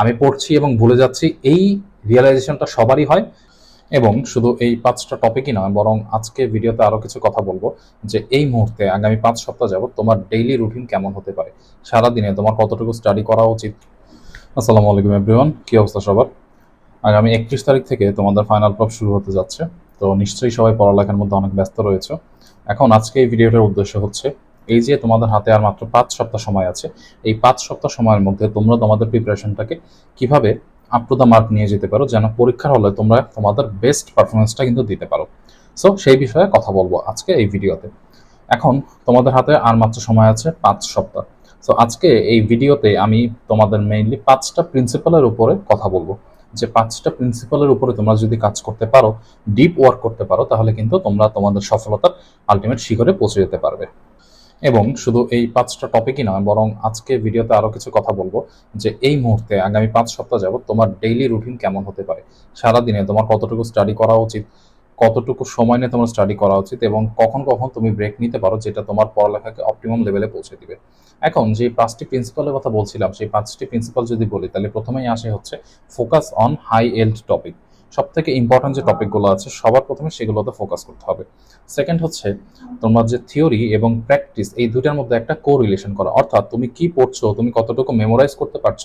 আমি পড়ছি এবং ভুলে যাচ্ছি, এই রিয়েলাইজেশনটা সবারই হয় এবং শুধু এই পাঁচটা টপিকই নয়, বরং আজকে ভিডিওতে আরও কিছু কথা বলব যে এই মুহূর্তে আগামী পাঁচ সপ্তাহ যাবত তোমার ডেইলি রুটিন কেমন হতে পারে? সারাদিনে তোমার কতটুকু স্টাডি করা উচিত? আসসালামু আলাইকুম এভরিওয়ান কী অবস্থা সবার? আগামী একত্রিশ তারিখ থেকে তোমাদের ফাইনাল প্রপ শুরু হতে যাচ্ছে, তো নিশ্চয়ই সবাই পড়ালেখার মধ্যে অনেক ব্যস্ত রয়েছে। এখন আজকে এই ভিডিওটার উদ্দেশ্য হচ্ছে এই যে তোমাদের হাতে আর মাত্র পাঁচ সপ্তাহ সময় আছে, এই পাঁচ সপ্তাহ সময়ের মধ্যে তোমরা তোমাদের প্রিপারেশনটাকে কীভাবে আপ টু দ্য মার্ক নিয়ে যেতে পারো যেন পরীক্ষার হলে তোমরা তোমাদের বেস্ট পারফরমেন্সটা কিন্তু দিতে পারো। সো সেই বিষয়ে কথা বলব আজকে এই ভিডিওতে। এখন তোমাদের হাতে আর মাত্র সময় আছে পাঁচ সপ্তাহ। সো আজকে এই ভিডিওতে আমি তোমাদের মেইনলি পাঁচটা প্রিন্সিপালের উপরে কথা বলব। যে পাঁচটা প্রিন্সিপালের উপরে তোমরা যদি কাজ করতে পারো ডিপ ওয়ার্ক করতে পারো, তাহলে কিন্তু তোমরা তোমাদের সফলতার আলটিমেট শিখরে পৌঁছে যেতে পারবে। এবং শুধু এই পাঁচটা টপিকই নয়, বরং আজকে ভিডিওতে আরও কিছু কথা বলব যে এই মুহূর্তে আগামী পাঁচ সপ্তাহ যাবত তোমার ডেইলি রুটিন কেমন হতে পারে? সারাদিনে তোমার কতটুকু স্টাডি করা উচিত? কতটুকু সময় নিয়ে তোমার স্টাডি করা উচিত? এবং কখন কখন তুমি ব্রেক নিতে পারো যেটা তোমার পড়ালেখাকে অপটিমাম লেভেলে পৌঁছে দিবে? এখন যে পাঁচটি প্রিন্সিপালের কথা বলছিলাম, সেই পাঁচটি প্রিন্সিপাল যদি বলি, তাহলে প্রথমেই আসে হচ্ছে focus on high yield topic সব থেকে ইম্পর্টেন্ট যে টপিকগুলো আছে, সবার প্রথমে সেগুলোতে ফোকাস করতে হবে। সেকেন্ড হচ্ছে, তোমার যে থিওরি এবং প্র্যাকটিস এই দুটার মধ্যে একটা কো রিলেশন করা। অর্থাৎ তুমি কি পড়ছো, তুমি কতটুকু মেমোরাইজ করতে পারছ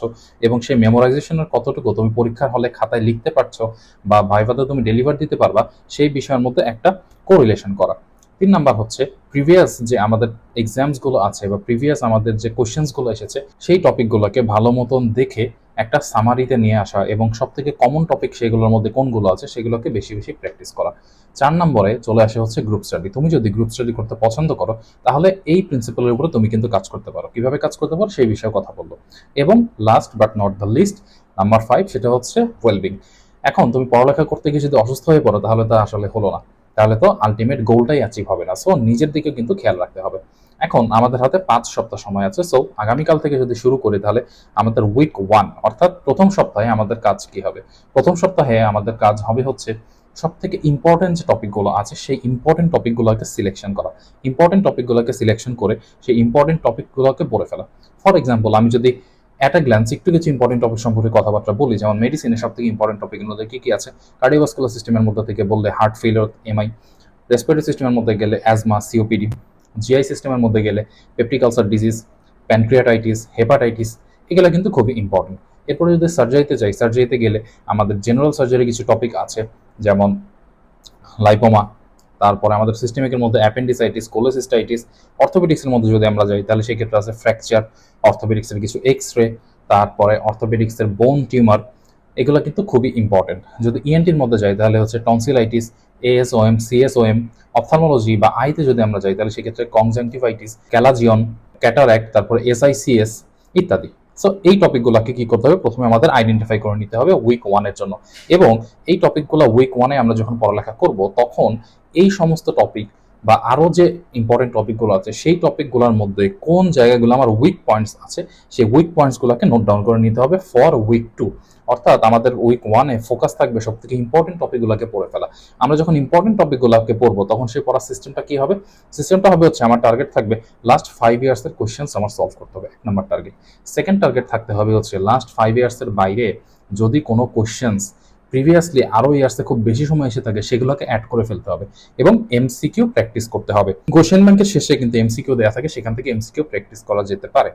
এবং সেই মেমোরাইজেশনের কতটুকু তুমি পরীক্ষার হলে খাতায় লিখতে পারছ বা ভাইভাতে তুমি ডেলিভার দিতে পারবা, সেই বিষয়ের মধ্যে একটা কো রিলেশন করা। তিন নাম্বার হচ্ছে প্রিভিয়াস যে আমাদের এক্সামসগুলো আছে বা প্রিভিয়াস আমাদের যে কোশ্চেন্সগুলো এসেছে, সেই টপিকগুলোকে ভালো মতন দেখে একটা সামারিতে নিয়ে আসা এবং সব থেকে কমন টপিক সেগুলোর মধ্যে কোনগুলো আছে সেগুলোকে বেশি বেশি প্র্যাকটিস করা। চার নম্বরে চলে আসে হচ্ছে গ্রুপ স্টাডি তুমি যদি গ্রুপ স্টাডি করতে পছন্দ করো, তাহলে এই প্রিন্সিপালের উপরে তুমি কিন্তু কাজ করতে পারো। কীভাবে কাজ করতে পারো সেই বিষয়ে কথা বলব। এবং last but not the least number five সেটা হচ্ছে ওয়েলবিং এখন তুমি পড়ালেখা করতে গিয়ে যদি অসুস্থ হয়ে পড়ো, তাহলে তা আসলে হলো না। তাহলে তো আলটিমেট গোলটাই অ্যাচিভ হবে না। সো নিজের দিকে কিন্তু খেয়াল রাখতে হবে। এখন আমাদের হাতে পাঁচ সপ্তাহ সময় আছে। সো আগামীকাল থেকে যদি শুরু করি তাহলে আমাদের উইক ওয়ান অর্থাৎ প্রথম সপ্তাহে আমাদের কাজ কি হবে? প্রথম সপ্তাহে আমাদের কাজ হবে হচ্ছে সব থেকে ইম্পর্টেন্ট যে টপিকগুলো আছে, সেই ইম্পর্টেন্ট টপিকগুলোকে সিলেকশন করা। ইম্পর্টেন্ট টপিকগুলোকে সিলেকশন করে সেই ইম্পর্টেন্ট টপিকগুলোকে পড়ে ফেলা। ফর এক্সাম্পল আমি যদি আ গ্ল্যান্স একটু কিছু ইম্পর্টেন্ট টপিক সম্পর্কে কথাবার্তা বলি। যেমন মেডিসিনের সব থেকে ইম্পর্টেন্ট মধ্যে কি কি আছে? কার্ডিওভাস্কুলার সিস্টেমের মধ্যে থেকে বললে হার্ট ফেলিওর এমআই রেসপিরেটরি সিস্টেমের মধ্যে গেলে অ্যাজমা সিওপিডি জিআই সিস্টেমের মধ্যে গেলে peptic ulcer disease pancreatitis hepatitis এগুলো কিন্তু খুবই ইম্পর্টেন্ট এরপরে যদি সার্জারিতে যাই সার্জারিতে গেলে আমাদের জেনারেল সার্জারি কিছু টপিক আছে। যেমন লাইপোমা তারপরে আমাদের সিস্টেমিকের মধ্যে অ্যাপেন্ডিসাইটিস কোলোসিস্টাইটিস অর্থোপেডিক্সের মধ্যে যদি আমরা যাই, তাহলে সেক্ষেত্রে আছে ফ্র্যাকচার অর্থোপেডিক্সের কিছু এক্স রে তারপরে অর্থোপেডিক্সের বোন টিউমার এগুলো কিন্তু খুবই ইম্পর্টেন্ট যদি ইএনটির মধ্যে যাই, তাহলে হচ্ছে টনসিলাইটিস এএসওএম সিএসওএম অপথালমোলজি বা আইতে যদি আমরা যাই, তাহলে সেক্ষেত্রে কনজাংটিভাইটিস ক্যালাজিয়ন ক্যাটারাক্ট তারপরে এসআইসিএস ইত্যাদি। সো এই টপিকগুলোকে কি করতে হবে? প্রথমে আমাদের আইডেন্টিফাই করে নিতে হবে উইক ওয়ানের জন্য। এবং এই টপিকগুলো উইক ওয়ানে আমরা যখন পড়ালেখা করব, তখন এই সমস্ত টপিক বা আরও যে ইম্পর্টেন্ট টপিকগুলো আছে, সেই টপিকগুলোর মধ্যে কোন জায়গাগুলো আমার উইক পয়েন্টস আছে, সেই উইক পয়েন্টসগুলোকে নোট ডাউন করে নিতে হবে ফর উইক টু অর্থাৎ আমাদের উইক ওয়ানে ফোকাস থাকবে সব থেকে ইম্পর্টেন্ট টপিকগুলোকে পড়ে ফেলা। আমরা যখন ইম্পর্টেন্ট টপিকগুলোকে পড়ব, তখন সেই পড়ার সিস্টেমটা কি হবে? সিস্টেমটা হবে হচ্ছে আমার টার্গেট থাকবে লাস্ট ফাইভ ইয়ার্সের কোয়েশ্চেন্স আমার সলভ করতে হবে, এক নম্বর টার্গেট সেকেন্ড টার্গেট থাকতে হবে হচ্ছে লাস্ট ফাইভ ইয়ার্সের বাইরে যদি কোনো কোয়েশ্চেন্স প্রিভিয়াসলি আরও ইয়ার্সে খুব বেশি সময় এসে থাকে, সেগুলোকে অ্যাড করে ফেলতে হবে এবং এমসিকিউ প্র্যাকটিস করতে হবে। কোশ্চেন ব্যাংকের শেষে কিন্তু এমসিকিউ দেওয়া থাকে, সেখান থেকে এমসিকিউ প্র্যাকটিস করা যেতে পারে।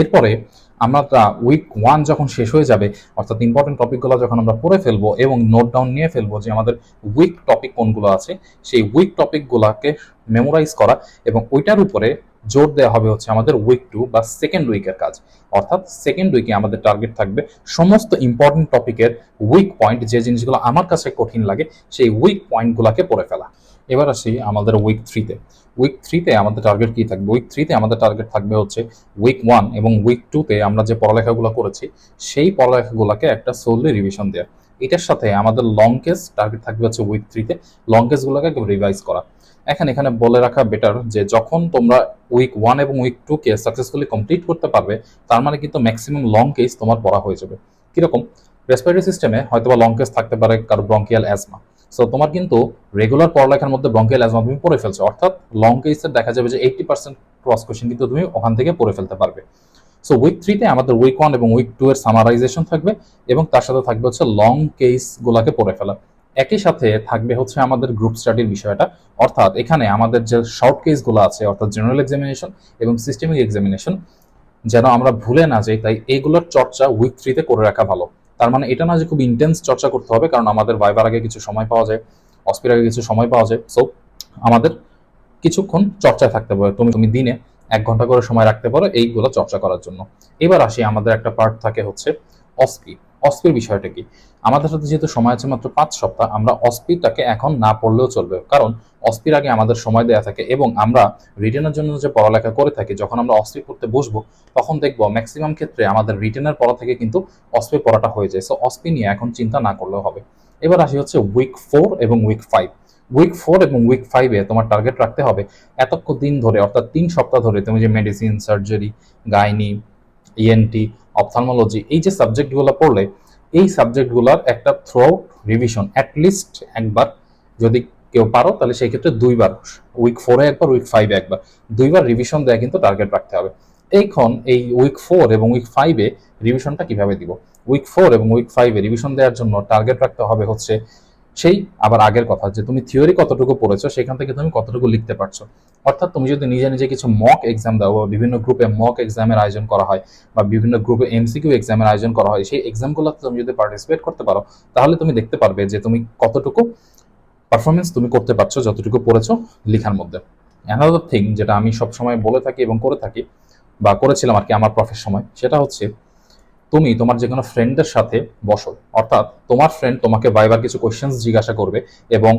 এরপরে আমরা উইক ওয়ান যখন শেষ হয়ে যাবে, অর্থাৎ ইম্পর্টেন্ট টপিকগুলো যখন আমরা পড়ে ফেলব এবং নোট ডাউন নিয়ে ফেলব যে আমাদের উইক টপিক কোনগুলো আছে, সেই উইক টপিকগুলোকে মেমোরাইজ করা এবং ওইটার উপরে জোর দেওয়া হবে হচ্ছে আমাদের উইক টু বা সেকেন্ড উইকের কাজ। অর্থাৎ সেকেন্ড উইকে আমাদের টার্গেট থাকবে সমস্ত ইম্পর্টেন্ট টপিকের উইক পয়েন্ট যে জিনিসগুলো আমার কাছে কঠিন লাগে, সেই উইক পয়েন্টগুলোকে পড়ে ফেলা। এবার আসি আমাদের উইক থ্রিতে উইক থ্রিতে আমাদের টার্গেট কী থাকবে? উইক থ্রিতে আমাদের টার্গেট থাকবে হচ্ছে উইক ওয়ান এবং উইক টুতে আমরা যে পড়ালেখাগুলো করেছি, সেই পড়ালেখাগুলোকে একটা সোললি রিভিশন দেওয়া এটার সাথে আমাদের লং কেস টার্গেট থাকবে হচ্ছে উইক থ্রিতে লং কেসগুলোকে রিভাইজ করা। এখন, এখানে বলে রাখা বেটার যে যখন তোমরা উইক ওয়ান এবং উইক টু কে সাকসেসফুলি কমপ্লিট করতে পারবে, তার মানে কিন্তু ম্যাক্সিমাম লং কেস তোমার পড়া হয়ে যাবে। কীরকম? রেসপিরেটরি সিস্টেমে হয়তো লং কেস থাকতে পারে কারও ব্রঙ্কিয়াল অ্যাজমা সো তোমার কিন্তু রেগুলার পড়ালেখার মধ্যে ব্রঙ্কিয়াল অ্যাজমা তুমি পড়ে ফেলছো, অর্থাৎ লং কেসের দেখা যাবে যে এইটি পার্সেন্ট ক্রস কোশ্চেন কিন্তু তুমি ওখান থেকে পড়ে ফেলতে পারবে। সো উইক থ্রিতে আমাদের উইক ওয়ান এবং উইক টু এর সামারাইজেশন থাকবে এবং তার সাথে থাকবে হচ্ছে লং কেস গুলাকে পড়ে ফেলা। একই সাথে থাকবে হচ্ছে আমাদের গ্রুপ স্টাডির বিষয়টা। অর্থাৎ এখানে আমাদের যে শর্ট কেসগুলো আছে, অর্থাৎ জেনারেল এক্সামিনেশন এবং সিস্টেমিক এক্সামিনেশন যেন আমরা ভুলে না যাই, তাই এগুলোর চর্চা উইক থ্রিতে করে রাখা ভালো। তার মানে এটা না যে খুব ইন্টেন্স চর্চা করতে হবে, কারণ আমাদের ভাইবার আগে কিছু সময় পাওয়া যায় অস্পির আগে কিছু সময় পাওয়া যায়। সো আমাদের কিছুক্ষণ চর্চায় থাকতে পারে তুমি তুমি দিনে এক ঘণ্টা করে সময় রাখতে পারো এইগুলো চর্চা করার জন্য। এবার আসি, আমাদের একটা পার্ট থাকে হচ্ছে অস্পি অস্পির বিষয়টা কি? আমাদের সাথে যেহেতু সময় আছে মাত্র পাঁচ সপ্তাহ, আমরা অস্পিটাকে এখন না পড়লেও চলবে। কারণ অস্পির আগে আমাদের সময় দেওয়া থাকে এবং আমরা রিটেনের জন্য যে পড়ালেখা করে থাকি, যখন আমরা অস্পি পড়তে বসবো, তখন দেখব ম্যাক্সিমাম ক্ষেত্রে আমাদের রিটেনের পড়া থেকে কিন্তু অস্পি পড়াটা হয়ে যায়। সো অস্পি নিয়ে এখন চিন্তা না করলেও হবে। এবার আসি হচ্ছে উইক ফোর এবং উইক ফাইভ উইক ফোর এবং উইক ফাইভে তোমার টার্গেট রাখতে হবে এতক্ষ দিন ধরে, অর্থাৎ তিন সপ্তাহ ধরে তুমি যে medicine surgery gynae ENT ophthalmology এই যে সাবজেক্টগুলো পড়লে, এই সাবজেক্টগুলোর একটা থ্রো রিভিশন অ্যাটলিস্ট একবার যদি কেউ পারো, তাহলে সেই ক্ষেত্রে দুইবার উইক ফোরে একবার উইক ফাইভে একবার, দুইবার রিভিশন দেওয়া কিন্তু টার্গেট রাখতে হবে। এইখন এই উইক ফোর এবং উইক ফাইভে রিভিশনটা কীভাবে দিব? উইক ফোর এবং উইক ফাইভে রিভিশন দেওয়ার জন্য টার্গেট রাখতে হবে হচ্ছে সেই আবার আগের কথা যে তুমি থিওরি কতটুকু পড়েছো, সেখান থেকে তুমি কতটুকু লিখতে পারছ। অর্থাৎ তুমি যদি নিজে নিজে কিছু মক এক্সাম দাও বা বিভিন্ন গ্রুপে মক এক্সামের আয়োজন করা হয় বা বিভিন্ন গ্রুপে এমসিকিউ এক্সামের আয়োজন করা হয়, সেই এক্সামগুলোতে তুমি যদি পার্টিসিপেট করতে পারো, তাহলে তুমি দেখতে পারবে যে তুমি কতটুকু পারফরমেন্স তুমি করতে পারছ, যতটুকু পড়েছো লেখার মধ্যে। অ্যানাদার থিং যেটা আমি সবসময় বলে থাকি এবং করে থাকি বা করেছিলাম আর কি আমার প্রফের সময়, সেটা হচ্ছে তুমি তোমার যে কোনো ফ্রেন্ডের সাথে বসো। অর্থাৎ তোমার ফ্রেন্ড তোমাকে বাইবার কিছু কোয়েশ্চেন্স জিজ্ঞাসা করবে এবং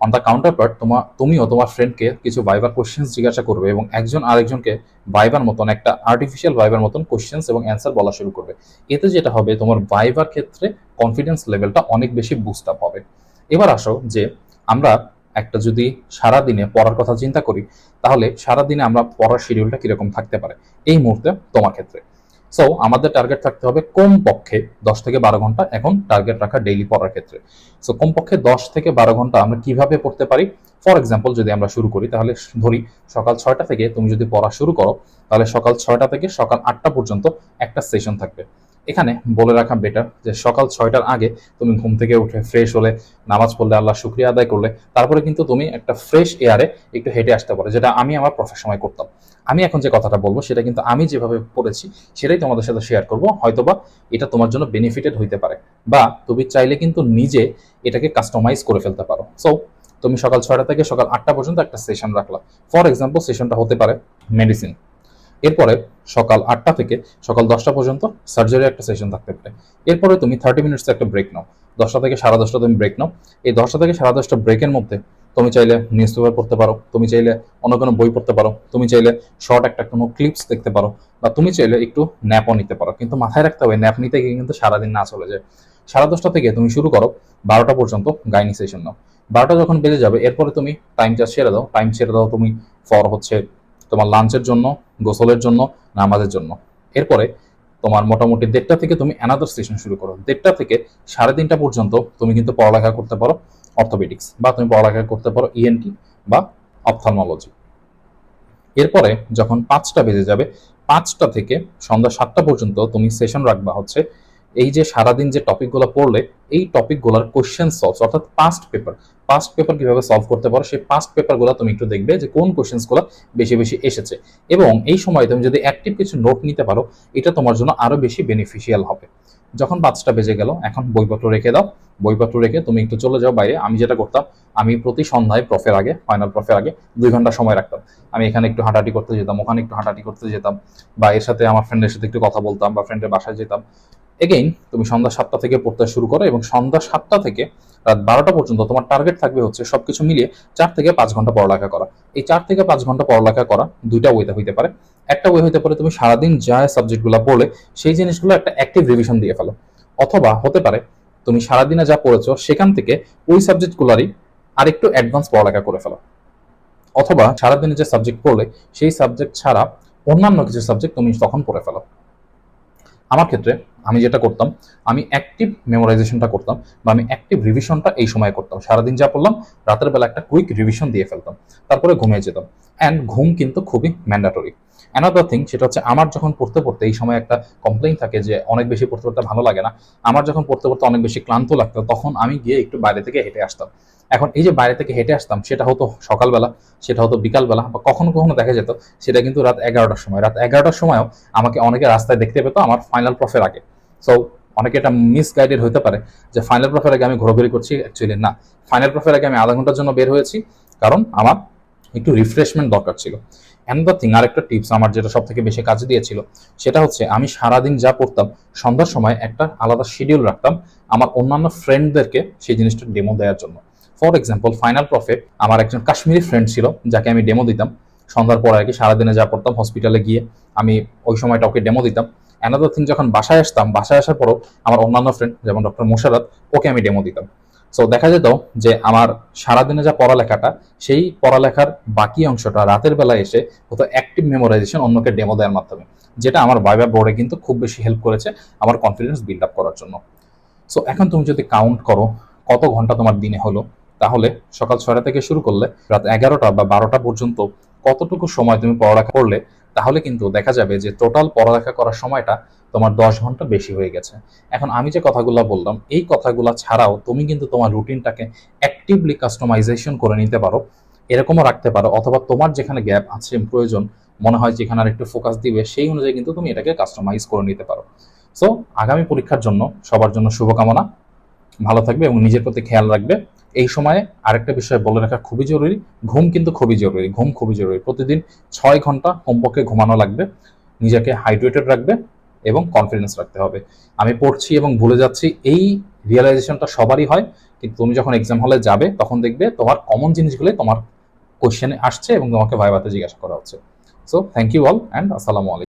অন দ্য কাউন্টার পার্ট তোমার তুমিও তোমার ফ্রেন্ডকে কিছু বাইবার কোয়েশ্চেন্স জিজ্ঞাসা করবে এবং একজন আরেকজনকে বাইবার মতন একটা আর্টিফিশিয়াল বাইবার মতন কোয়েশ্চেন্স এবং অ্যান্সার বলা শুরু করবে। এতে যেটা হবে, তোমার বাইবার ক্ষেত্রে কনফিডেন্স লেভেলটা অনেক বেশি বুস্ট আপ হবে। এবার আসো যে আমরা একটা যদি সারা দিনে পড়ার কথা চিন্তা করি, তাহলে সারা দিনে আমরা পড়ার শিডিউলটা কীরকম থাকতে পারে? এই মুহূর্তে তোমার ক্ষেত্রে। সো আমাদের টার্গেট থাকতে হবে কম পক্ষে দশ থেকে বারো ঘণ্টা এখন টার্গেট রাখা ডেইলি পড়ার ক্ষেত্রে। সো কমপক্ষে দশ থেকে বারো ঘণ্টা আমরা কীভাবে পড়তে পারি? ফর এক্সাম্পল যদি আমরা শুরু করি, তাহলে ধরি সকাল ছয়টা থেকে তুমি যদি পড়া শুরু করো, তাহলে সকাল ছয়টা থেকে সকাল আটটা পর্যন্ত একটা সেশন থাকবে। এখানে বলে রাখা বেটার যে সকাল ছয়টার আগে তুমি ঘুম থেকে উঠে ফ্রেশ হলে, নামাজ পড়লে, আল্লাহ শুক্রিয়া আদায় করলে, তারপরে কিন্তু তুমি একটা ফ্রেশ এয়ারে একটু হেঁটে আসতে পারো, যেটা আমি আমার প্রফের সময় করতাম। আমি এখন যে কথাটা বলব, সেটা কিন্তু আমি যেভাবে পড়েছি, সেটাই তোমাদের সাথে শেয়ার করব। হয়তোবা এটা তোমার জন্য বেনিফিটেড হইতে পারে, বা তুমি চাইলে কিন্তু নিজে এটাকে কাস্টমাইজ করে ফেলতে পারো। সো তুমি সকাল ছয়টা থেকে সকাল আটটা পর্যন্ত একটা সেশন রাখলা। ফর এক্সাম্পল সেশনটা হতে পারে মেডিসিন এরপরে সকাল আটটা থেকে সকাল দশটা পর্যন্ত সার্জারি একটা সেশন থাকতে পারে। এরপরে তুমি থার্টি মিনিটস একটা ব্রেক নাও। দশটা থেকে সাড়ে দশটা তুমি ব্রেক নাও। এই দশটা থেকে সাড়ে দশটা ব্রেকের মধ্যে তুমি চাইলে নিউজ পেপার পড়তে পারো, তুমি চাইলে অন্য কোনো বই পড়তে পারো, তুমি চাইলে শর্ট একটা কোনো ক্লিপস দেখতে পারো বা তুমি চাইলে একটু ন্যাপও নিতে পারো। কিন্তু মাথায় রাখতে হবে ন্যাপ নিতে গিয়ে কিন্তু সারাদিন না চলে যায়। সাড়ে দশটা থেকে তুমি শুরু করো, বারোটা পর্যন্ত গাইনি সেশন নাও। বারোটা যখন বেজে যাবে, এরপরে তুমি টাইমটা ছেড়ে দাও। টাইম ছেড়ে দাও তুমি ফর হচ্ছে তোমার লাঞ্চের জন্য গোসলের জন্য, নামাজের জন্য। এরপরে তোমার মোটামুটি দেড়টা থেকে তুমি অ্যানাদার সেশন শুরু করো। দেড়টা থেকে সাড়ে তিনটা পর্যন্ত তুমি কিন্তু পড়ালেখা করতে পারো অর্থোপেডিক্স বা তুমি পড়ালেখা করতে পারো ইএনটি বা অপথালমোলজি এরপরে যখন পাঁচটা বেজে যাবে, পাঁচটা থেকে সন্ধ্যা সাতটা পর্যন্ত তুমি সেশন রাখবা হচ্ছে এই যে সারাদিন যে টপিকগুলো পড়লে, এই টপিকগুলোর কোশ্চেন সলভ অর্থাৎ পাস্ট পেপার পাস্ট পেপার কীভাবে সলভ করতে পারো, সেই পাস্ট পেপারগুলো তুমি একটু দেখবে যে কোন কোশ্চেন্সগুলো বেশি বেশি এসেছে। এবং এই সময় তুমি যদি অ্যাক্টিভ কিছু নোট নিতে পারো, এটা তোমার জন্য আরও বেশি বেনিফিশিয়াল হবে। যখন পাঁচটা বেজে গেল, এখন বইপত্র রেখে দাও। বইপত্র রেখে তুমি একটু চলে যাও বাইরে। আমি যেটা করতাম, আমি প্রতি সন্ধ্যায় প্রফের আগে ফাইনাল প্রফের আগে দুই ঘণ্টা সময় রাখতাম। আমি এখানে একটু হাঁটাহাঁটি করতে যেতাম, ওখানে একটু হাঁটাহাঁটি করতে যেতাম, বা এর সাথে আমার ফ্রেন্ডের সাথে একটু কথা বলতাম, বা ফ্রেন্ডের বাসায় যেতাম। এগেইন তুমি সন্ধ্যা সাতটা থেকে পড়তে শুরু করো এবং সন্ধ্যা সাতটা থেকে রাত বারোটা পর্যন্ত তোমার টার্গেট থাকবে হচ্ছে সবকিছু মিলিয়ে চার থেকে পাঁচ ঘণ্টা পড়ালেখা করা। এই চার থেকে পাঁচ ঘণ্টা পড়ালেখা করা দুইটা ওয়েতে হইতে পারে। একটা ওয়ে হইতে পারে তুমি সারাদিন যা সাবজেক্টগুলো পড়লে সেই জিনিসগুলো একটা অ্যাক্টিভ রিভিশন দিয়ে ফেলো। অথবা হতে পারে তুমি সারাদিনে যা পড়েছো সেখান থেকে ওই সাবজেক্টগুলোরই আরেকটু অ্যাডভান্স পড়ালেখা করে ফেলো। অথবা সারাদিনে যে সাবজেক্ট পড়লে সেই সাবজেক্ট ছাড়া অন্যান্য কিছু সাবজেক্ট তুমি তখন পড়ে ফেলো। আমার ক্ষেত্রে আমি যেটা করতাম, আমি অ্যাক্টিভ মেমোরাইজেশনটা করতাম বা আমি অ্যাক্টিভ রিভিশনটা এই সময় করতাম। সারাদিন যা পড়লাম, রাতের বেলা একটা কুইক রিভিশন দিয়ে ফেলতাম। তারপরে ঘুমিয়ে যেতাম। অ্যান্ড ঘুম কিন্তু খুবই ম্যান্ডাটরি অ্যানাদার থিং সেটা হচ্ছে আমার যখন পড়তে পড়তে এই সময় একটা কমপ্লেইন থাকে যে অনেক বেশি পড়তে পড়তে ভালো লাগে না, আমার যখন পড়তে পড়তে অনেক বেশি ক্লান্ত লাগতো, তখন আমি গিয়ে একটু বাইরে থেকে হেঁটে আসতাম। এখন এই যে বাইরে থেকে হেঁটে আসতাম, সেটা হতো সকালবেলা, সেটা হতো বিকালবেলা বা কখনো কখনো দেখা যেত, সেটা কিন্তু রাত এগারোটার সময়। রাত এগারোটার সময়ও আমাকে অনেকে রাস্তায় দেখতে পেতো, আমার ফাইনাল প্রফের আগে। সো অনেকে এটা মিসগাইডেড হতে পারে যে ফাইনাল প্রফের আগে আমি ঘোরাঘুরি করছি অ্যাকচুয়ালি না। ফাইনাল প্রফের আগে আমি আধা ঘণ্টার জন্য বের হয়েছি, কারণ আমার একটু রিফ্রেশমেন্ট দরকার ছিল। অ্যান্ড থিং আরেকটা টিপস আমার যেটা সব থেকে বেশি কাজে দিয়েছিল, সেটা হচ্ছে আমি সারাদিন যা পড়তাম সন্ধ্যার সময় একটা আলাদা শিডিউল রাখতাম আমার অন্যান্য ফ্রেন্ডদেরকে সেই জিনিসটা ডেমো দেওয়ার জন্য। ফর এক্সাম্পল ফাইনাল প্রফে আমার একজন কাশ্মীরি ফ্রেন্ড ছিল, যাকে আমি ডেমো দিতাম। সন্ধ্যার পর আর কি সারাদিনে যা পড়তাম হসপিটালে গিয়ে আমি ওই সময়টা ওকে ডেমো দিতাম। অ্যানাদার থিং যখন বাসায় আসতাম, বাসায় আসার পরও আমার অন্যান্য ফ্রেন্ড যেমন ডক্টর মোশারত, ওকে আমি ডেমো দিতাম। সো দেখা যেত যে আমার সারাদিনে যা পড়ালেখাটা, সেই পড়ালেখার বাকি অংশটা রাতের বেলায় এসে হতো অ্যাক্টিভ মেমোরাইজেশন অন্যকে ডেমো দেওয়ার মাধ্যমে, যেটা আমার ভাইবা বোর্ডে কিন্তু খুব বেশি হেল্প করেছে আমার কনফিডেন্স বিল্ড আপ করার জন্য। সো এখন তুমি যদি কাউন্ট করো কত ঘণ্টা তোমার দিনে হলো, তাহলে সকাল ছয়টা থেকে শুরু করলে রাত এগারোটা বা বারোটা পর্যন্ত কতটুকু সময় তুমি পড়ালেখা করলে, তাহলে কিন্তু দেখা যাবে যে টোটাল পড়ালেখা করার সময়টা তোমার দশ ঘণ্টা বেশি হয়ে গেছে। এখন আমি যে কথাগুলো বললাম, এই কথাগুলো ছাড়াও তুমি কিন্তু তোমার রুটিনটাকে অ্যাক্টিভলি কাস্টমাইজেশন করে নিতে পারো, এরকমও রাখতে পারো, অথবা তোমার যেখানে গ্যাপ আছে, প্রয়োজন, মনে হয় যেখানে আর একটু ফোকাস দিবে, সেই অনুযায়ী কিন্তু তুমি এটাকে কাস্টমাইজ করে নিতে পারো। সো আগামী পরীক্ষার জন্য সবার জন্য শুভকামনা, ভালো থাকবে এবং নিজের প্রতি খেয়াল রাখবে। এই সময়ে আরেকটা বিষয় বলে রাখা খুবই জরুরি, ঘুম কিন্তু খুবই জরুরি, ঘুম খুবই জরুরি। প্রতিদিন ছয় ঘণ্টা কমপক্ষে ঘুমানো লাগবে, নিজেকে হাইড্রেটেড রাখবে এবং কনফিডেন্স রাখতে হবে। আমি পড়ছি এবং ভুলে যাচ্ছি, এই রিয়েলাইজেশনটা সবারই হয়, কিন্তু তুমি যখন এক্সাম হলে যাবে, তখন দেখবে তোমার কমন জিনিসগুলোই তোমার কোশ্চেনে আসছে এবং তোমাকে ভাইভাতে জিজ্ঞাসা করা হচ্ছে। So thank you all and আসসালামু আলাইকুম।